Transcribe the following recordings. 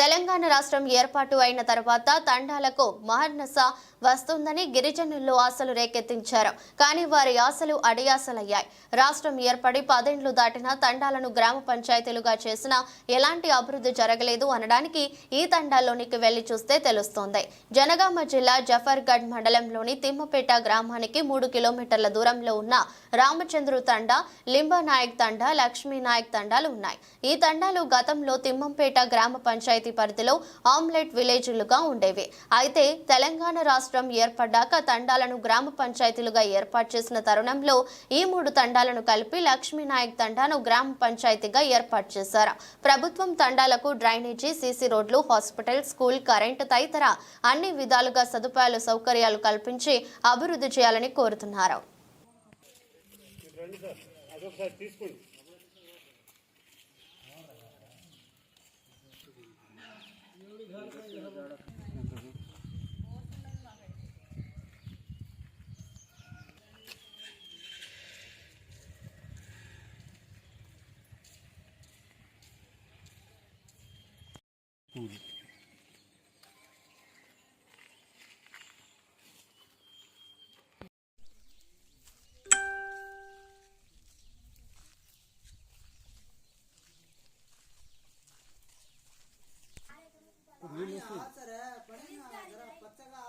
తెలంగాణ రాష్ట్రం ఏర్పాటు అయిన తర్వాత తండాలకు మహర్నస వస్తుందని గిరిజనుల్లో ఆశలు రేకెత్తించారు. కానీ వారి ఆశలు అడియాసలయ్యాయి. రాష్ట్రం ఏర్పడి పదేండ్లు దాటినా తండాలను గ్రామ పంచాయతీలుగా చేసినా ఎలాంటి అభివృద్ధి జరగలేదు అనడానికి ఈ తండాల్లోనికి వెళ్ళి చూస్తే తెలుస్తోంది. జనగామ జిల్లా జఫర్గఢ్ మండలంలోని తిమ్మపేట గ్రామానికి మూడు కిలోమీటర్ల దూరంలో ఉన్న రామచంద్రు తండా లింబనాయక్ తండా లక్ష్మీనాయక్ తండాలు ఉన్నాయి. ఈ తండాలు గతంలో తిమ్మంపేట గ్రామ పంచాయతీ పరిధిలో ఆమ్లెట్ విలేజ్లుగా ఉండేవి. అయితే తెలంగాణ రాష్ట్రం ఏర్పడ్డాక తండాలను గ్రామ పంచాయతీలుగా ఏర్పాటు చేసిన తరుణంలో ఈ మూడు తండాలను కలిపి లక్ష్మీనాయక్ తండాను గ్రామ పంచాయతీగా ఏర్పాటు చేశారు. ప్రభుత్వం తండాలకు డ్రైనేజీ సీసీ రోడ్లు హాస్పిటల్ స్కూల్ కరెంటు తదితర అన్ని విధాలుగా సదుపాయాలు సౌకర్యాలు కల్పించి అభివృద్ధి చేయాలని కోరుతున్నారు. అదొకసారి తీసుకోండి. पूरी।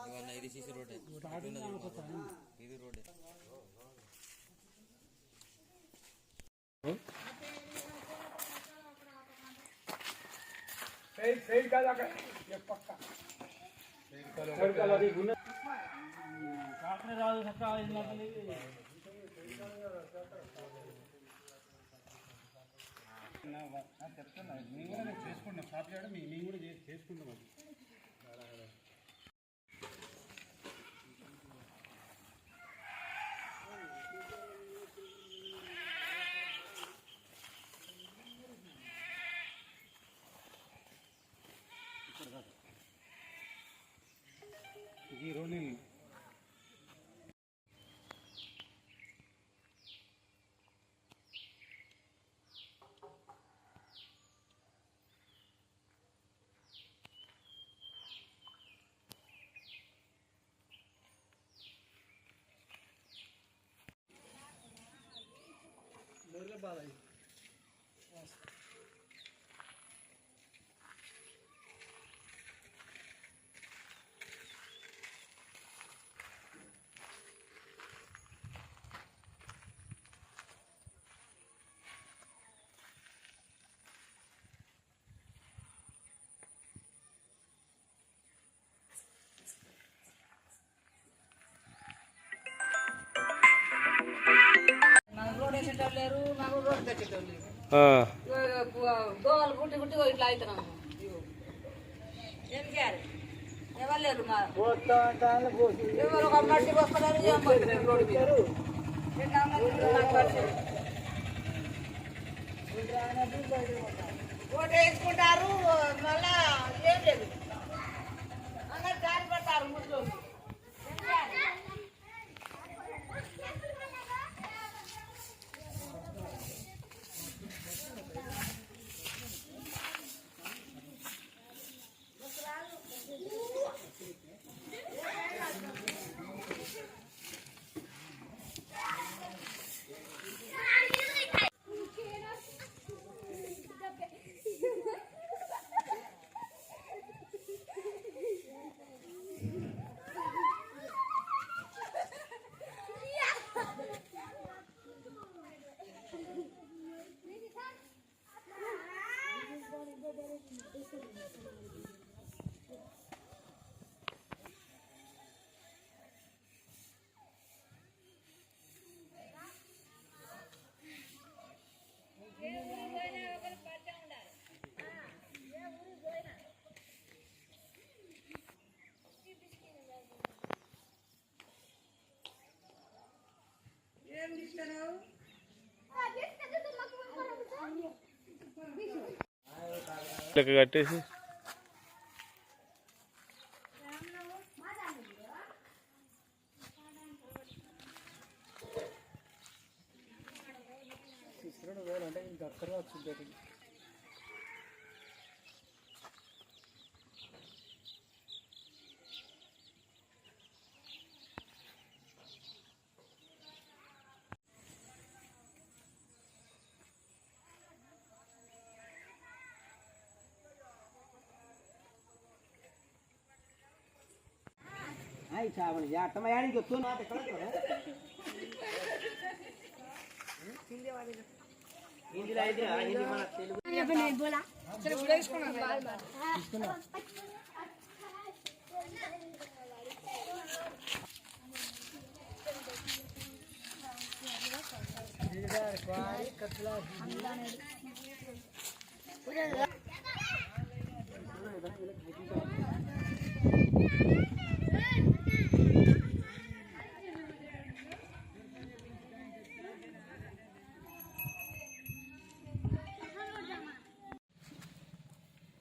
ఇవాళ ఇది సీసీ రోడ్. ఇది రోడ్. సైడ్ సైడ్ కాదు అక్కడ. ఏ పక్క. సైడ్ కాదు అది గున్న చెప్తున్నా మేము కూడా నేను చేసుకుంటాం షాప్ చేయడం మేము కూడా చేసి చేసుకుంటాం అది ఈ రోడ్ నేను నాకు వేసేటోళ్ళు లేరు నాకు రోడ్ తెచ్చేటోళ్ళు లేరు. దోవలు గుట్టి గుట్టి ఇట్లా అవుతున్నాము ఇగో. ఏం చేయాలి ఎవరు లేరు మా ఎవరు ఒక మట్టి వస్తున్నారు రోడ్డు మీద. ఓటు వేసుకుంటారు మళ్ళా ఏం లేదు. అందరు దారి పడతారు ముసలి లెక్క కట్టేసి. అంటే ఇంకా అక్కడ వచ్చింది नहीं છાવણ यार तुम આડી जो तू ना કડક कर વાળી हिंदी लाई दे हाँ हिंदी में तेलुगु। ये नहीं बोला। चलो बुला इसको ना। बार बार इसको ना। इधर कोई कतला you.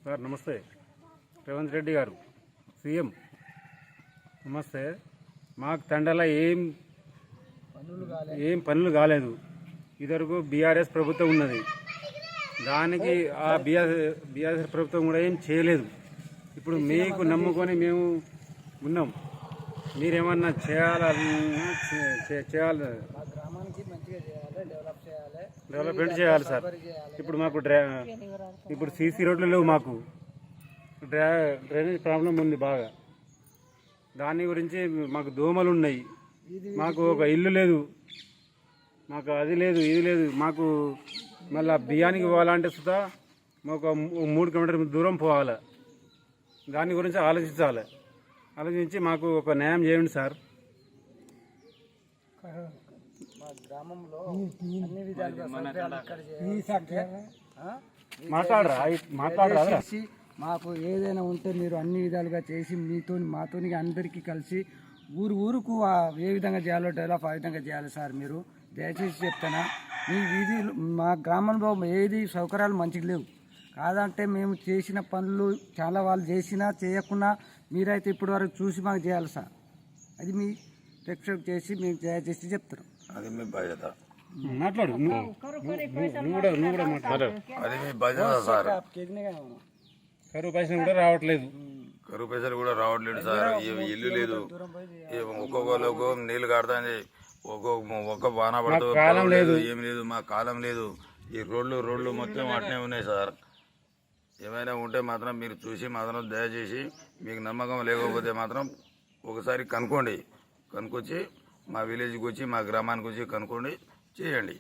సార్ నమస్తే. రేవంత్ రెడ్డి గారు సీఎం. నమస్తే. మాకు తండల ఏం ఏం పనులు కాలేదు. ఇదివరకు బీఆర్ఎస్ ప్రభుత్వం ఉన్నది. దానికి ఆ బీఆర్ బీఆర్ఎస్ ప్రభుత్వం కూడా ఏం చేయలేదు. ఇప్పుడు మీకు నమ్ముకొని మేము ఉన్నాం. మీరేమన్నా చేయాలని చేయాలి. డెవలప్మెంట్ చేయాలి సార్. ఇప్పుడు మాకు డ్రా ఇప్పుడు సీసీ రోడ్లు లేవు మాకు. డ్రా డ్రైనేజ్ ప్రాబ్లం ఉంది బాగా. దాని గురించి మాకు దోమలు ఉన్నాయి. మాకు ఒక ఇల్లు లేదు. మాకు అది లేదు ఇది లేదు. మాకు మళ్ళీ బియ్యానికి పోవాలంటే సుతా మాకు మూ- మూడు కిలోమీటర్ దూరం పోవాలి. దాని గురించి ఆలోచించాలి. ఆలోచించి మాకు ఒక న్యాయం చేయండి సార్. మాట్లాడరా? మాట్లాడరా చేసి మాకు ఏదైనా ఉంటే మీరు అన్ని విధాలుగా చేసి మీతో మాతోని అందరికీ కలిసి ఊరు ఊరుకు ఆ ఏ విధంగా చేయాలో డెవలప్ ఆ విధంగా చేయాలి సార్ మీరు. దయచేసి చెప్తానా మీ వీధి మా గ్రామంలో ఏది సౌకర్యాలు మంచిగా లేవు. కాదంటే మేము చేసిన పనులు చాలా వాళ్ళు చేసినా చేయకున్నా మీరైతే ఇప్పటి వరకు చూసి మాకు చేయాలి సార్. అది మీ రెక్సెప్ట్ చేసి మీకు దయచేసి చెప్తున్నాం. అది మీ బాధ్యత మాట్లాడు. అది మీ బాధ్యత సార్. కరువు పైసలు కూడా రావట్లేదు. కరువు పైసలు కూడా రావట్లేదు సార్. ఏ ఇల్లు లేదు. ఏ ఒక్కొక్కరు నీళ్ళు కడతాంది ఒక్కొక్క ఒక్క వాన పడదు కాలం లేదు. ఏం లేదు మా కాలం లేదు. ఈ రోడ్లు రోడ్లు మొత్తం అట్నే ఉన్నాయి సార్. ఏమైనా ఉంటే మాత్రం మీరు చూసి మాత్రం దయచేసి మీకు నమ్మకం లేకపోతే మాత్రం ఒకసారి కనుక్కోండి. కనుక్కొచ్చి మా విలేజ్కి వచ్చి మా గ్రామానికి వచ్చి కనుక్కోండి చేయండి.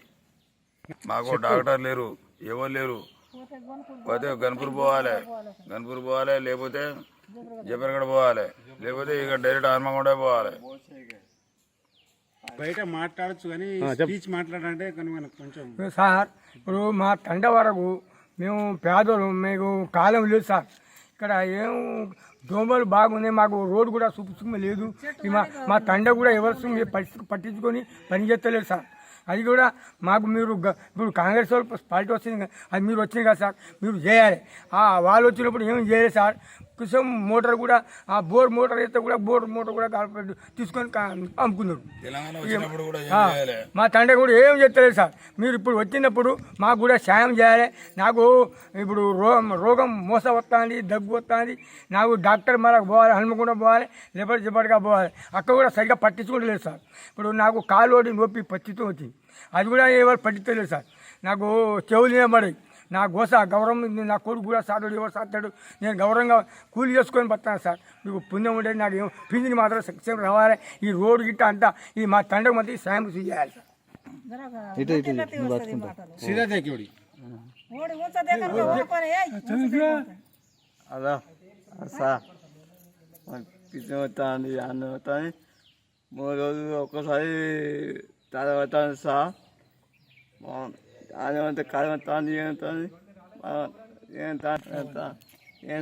మాకు డాక్టర్ లేరు ఎవరు లేరు. పోతే గన్పూర్ పోవాలి. గన్పూర్ పోవాలి లేకపోతే జబర్గఢ పోవాలి. లేకపోతే ఇక డైరెక్ట్ హన్మకొండ పోవాలి. బయట మాట్లాడచ్చు కానీ స్పీచ్ మాట్లాడాలంటే కొంచెం సార్ ఇప్పుడు మా తండ వరకు మేము పేదలు మీకు కాలం లేదు సార్. ఇక్కడ ఏం దోమలు బాగున్నాయి మాకు రోడ్డు కూడా సుఖసుఖం లేదు. మా మా తండ కూడా ఎవరు మీరు పట్టి పట్టించుకొని పని చేస్తలేదు సార్. అది కూడా మాకు మీరు ఇప్పుడు కాంగ్రెస్ వాళ్ళు పార్టీ వచ్చింది అది మీరు వచ్చింది కదా సార్ మీరు చేయాలి. ఆ వాళ్ళు వచ్చినప్పుడు ఏం చేయలేదు సార్. కుసం మోటార్ కూడా ఆ బోర్ మోటార్ అయితే కూడా బోర్ మోటార్ కూడా తీసుకొని అమ్ముకున్నారు. మా తండ్రి కూడా ఏం చెప్తలేదు సార్. మీరు ఇప్పుడు వచ్చినప్పుడు మాకు కూడా సాయం చేయాలి. నాకు ఇప్పుడు రో రోగం మోస వస్తుంది దగ్గు వస్తుంది నాకు డాక్టర్ మనకు పోవాలి హనుమకొండ పోవాలి లేకపోతే చెప్పటిగా పోవాలి. అక్కడ కూడా సరిగ్గా పట్టించుకోవట్లేదు సార్. ఇప్పుడు నాకు కాలోడి నొప్పి పచ్చితో వచ్చింది. అది కూడా ఎవరు పట్టించలేదు సార్. నాకు చెవులు నిలబడి నా గోస గౌరవం. నా కొడుకు కూడా సాడు ఎవరు సాస్తాడు నేను గౌరవంగా కూలి చేసుకొని బతాను సార్. మీకు పుణ్యం ఉండేది నాకు ఏం పింఛని మాత్రం సక్సెస్ రావాలి. ఈ రోడ్డు గిట్ట అంతా ఈ మా తండ్రి మధ్య సాయం చేయాలి సార్. అదా. సా పిచ్చి వస్తుంది అన్నం మూడు రోజులు ఒక్కసారి తల వస్తుంది సా అన్నం అంతా కాలం వస్తుంది ఏం ఏం